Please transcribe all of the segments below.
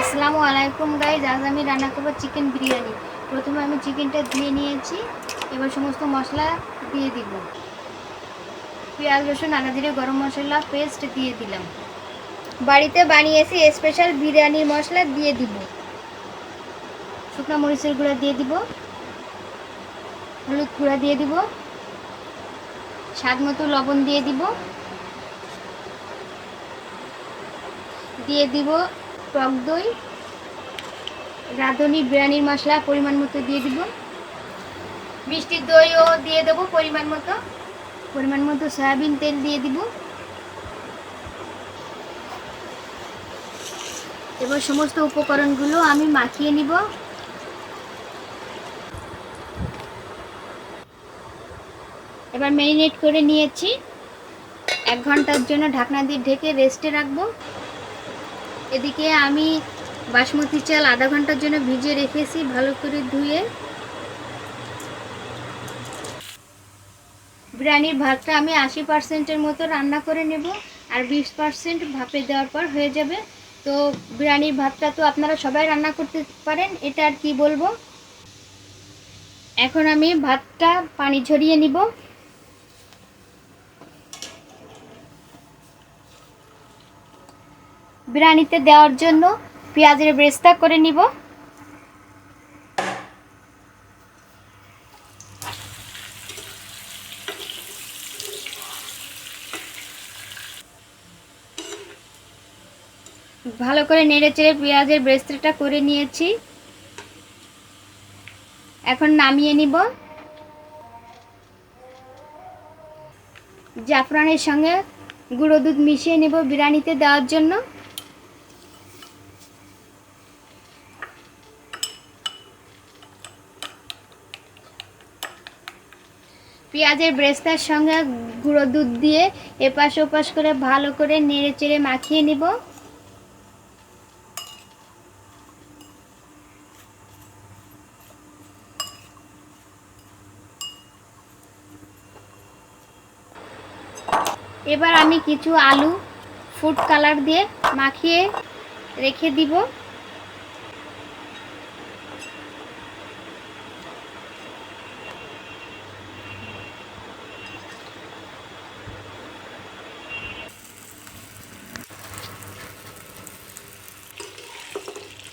আসসালামু আলাইকুম গাইজ আজ আমি রান্না করব চিকেন বিরিয়ানি। প্রথমে আমি চিকেনটা ধুয়ে নিয়েছি, এবার সমস্ত মশলা দিয়ে দিব। পেঁয়াজ, রসুন আদা জিরে গরম মশলা পেস্ট দিয়ে দিলাম। বাড়িতে বানিয়েছি স্পেশাল বিরিয়ানির মশলা দিয়ে দিব। শুকনো মরিচের গুঁড়া দিয়ে দিব। হলুদ গুঁড়া দিয়ে দিব। স্বাদ মতো লবণ দিয়ে দিব। দিয়ে দিব টক দই, রাঁধুনি, বিরিয়ানির মশলা, পরিমাণ মতো দিয়ে দিব। মিষ্টি দইও দিয়ে দেবো পরিমাণ মতো। পরিমাণ মতো সয়াবিন তেল দিয়ে দিব। এবার সমস্ত উপকরণগুলো আমি মাখিয়ে নিব। এবার ম্যারিনেট করে নিয়েছি। এক ঘণ্টার জন্য ঢাকনা দিয়ে ঢেকে রেস্টে রাখব। এদিকে আমি বাসমতি চাল আধা ঘণ্টার জন্য ভিজিয়ে রেখেছি, ভালো করে ধুয়ে। বিরিয়ানির ভাতটা আমি আশি পার্সেন্টের মতো রান্না করে নেব, আর বিশ পার্সেন্ট ভাপে দেওয়ার পর হয়ে যাবে। তো বিরিয়ানির ভাতটা তো আপনারা সবাই রান্না করতে পারেন, এটা আর কি বলব? এখন আমি ভাতটা পানি ঝরিয়ে নিব। বিরিয়ানিতে দেওয়ার জন্য পেঁয়াজের ব্রেস্তা করে নিব। ভালো করে নেড়ে চেড়ে পেঁয়াজের ব্রেস্তাটা করে নিয়েছি। এখন নামিয়ে নিব। জাফরানের সঙ্গে গুঁড়ো দুধ মিশিয়ে নেব বিরিয়ানিতে দেওয়ার জন্য। পেঁয়াজের ব্রেস্তার সঙ্গে গুঁড়ো দুধ দিয়ে এপাশ ওপাশ করে ভালো করে নেড়ে চেড়ে মাখিয়ে নিব। এবার আমি কিছু আলু ফুড কালার দিয়ে মাখিয়ে রেখে দিব।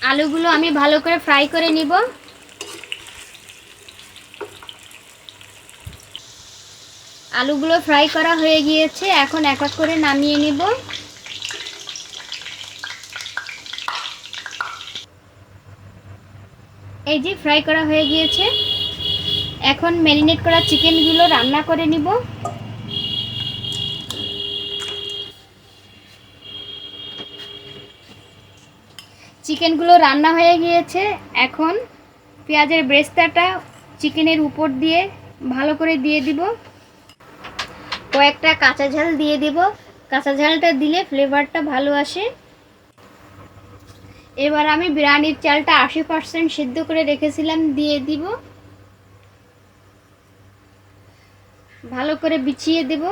আলুগুলো আমি ভালো করে ফ্রাই করে নিব। আলুগুলো ফ্রাই করা হয়ে গিয়েছে, এখন এক এক করে নামিয়ে নিব। এই যে ফ্রাই করা হয়ে গিয়েছে, এখন ম্যারিনেট করা চিকেনগুলো রান্না করে নিব। চিকেনগুলো রান্না হয়ে গিয়েছে। এখন পেঁয়াজের ব্রেস্তাটা চিকেনের উপর দিয়ে ভালো করে দিয়ে দিব। কয়েকটা কাঁচা ঝাল দিয়ে দিব। কাঁচা ঝালটা দিলে ফ্লেভারটা ভালো আসে। এবার আমি বিরিয়ানির চালটা আশি পার্সেন্ট সিদ্ধ করে রেখেছিলাম, দিয়ে দিব। ভালো করে বিছিয়ে দেব।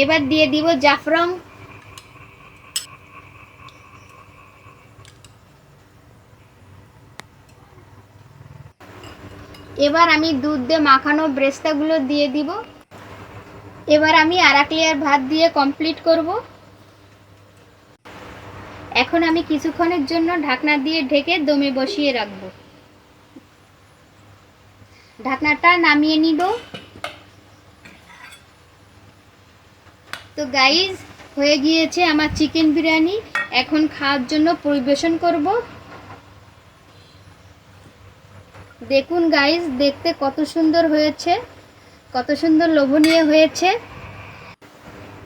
এবার দিয়ে দিব জাফরং। এবার আমি দুধ দিয়ে মাখানো ব্রেস্তাগুলো দিয়ে দিব। এবার আমি আর এক লেয়ার ভাত দিয়ে কমপ্লিট করব। এখন আমি কিছুক্ষণের জন্য ঢাকনা দিয়ে ঢেকে দমে বসিয়ে রাখব। ঢাকনাটা নামিয়ে নিব। তো গাইজ হয়ে গিয়েছে আমার চিকেন বিরিয়ানি। এখন খাওয়ার জন্য পরিবেশন করব। দেখুন গাইজ দেখতে কত সুন্দর হয়েছে। কত সুন্দর লোভনীয় হয়েছে।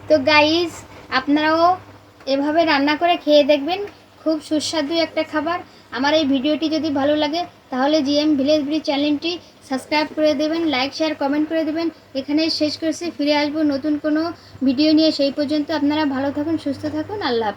তো গাইজ আপনারাও এভাবে রান্না করে খেয়ে দেখবেন। খুব সুস্বাদু একটা খাবার। আমার এই ভিডিওটি যদি ভালো লাগে তাহলে জিএম ভিলেজ ব্রিজ চ্যানেলটি সাবস্ক্রাইব করে দেবেন, লাইক, শেয়ার, কমেন্ট করে দেবেন এখানে শেষ করছি, ফিরে আসব নতুন কোনো ভিডিও নিয়ে সেই পর্যন্ত আপনারা ভালো থাকুন, সুস্থ থাকুন, আল্লাহ।